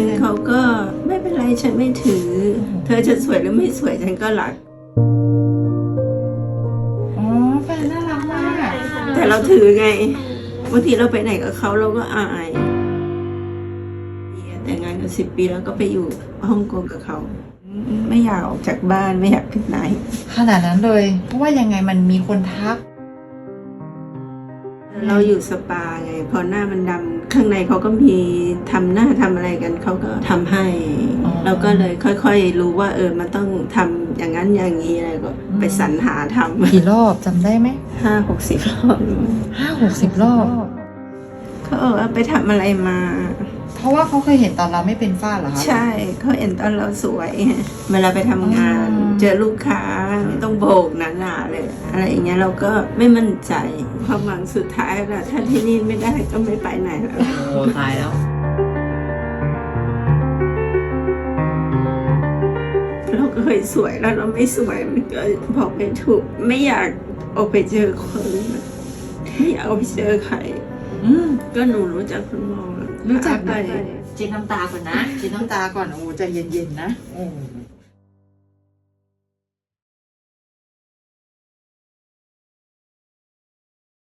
นเขาก็ไม่เป็นไรฉันไม่ถือ เธอจะสวยหรือไม่สวยฉันก็รัก อ๋อแฟนน่ารักมากแต่เราถือไงบางทีเราไปไหนกับเขาเราก็อายแต่งงานกันสิบปีแล้วก็ไปอยู่ฮ่องกงกับเขา ไม่อยากออกจากบ้านไม่อยากไปไหนขนาดนั้นเลย เพราะว่ายังไงมันมีคนทัก เราอยู่สปาไงพอหน้ามันดำข้างในเขาก็มีทำหน้าทำอะไรกันเขาก็ทำให้อ๋อเราก็เลยค่อยๆ รู้ว่าเออมันต้องทำอย่างนั้นอย่างนี้อะไรก็ไปสรรหาทำกี่รอบจำได้ไหมห้าหกสิบรอบห้าหกสิบรอบเขาบอกว่าไปทำอะไรมา เพราะว่าเขาเคยเห็นตอนเราไม่เป็นฝ้าเหรอคะ ใช่เขาเห็นตอนเราสวยไงเวลาไปทำงานอ๋อเจอลูกค้าไม่ต้องโบกหนาๆเลย อะไรอย่างเงี้ยเราก็ไม่มั่นใจความหวังสุดท้ายแหละถ้าที่นี่ไม่ได้ก็ไม่ไปไหนแล้ว โอ้ตายแล้ว เราเคยสวยแล้วเราไม่สวยมันก็บอกไม่ถูก ไม่อยากออกไปเจอคน ไม่อยากออกไปเจอใคร อืมก็หนูรู้จักคุณหมอรู้จักไป เช็ดน้ำตาก่อนนะกินน้ำตาก่อน โอ้ใจเย็นๆนะโอ้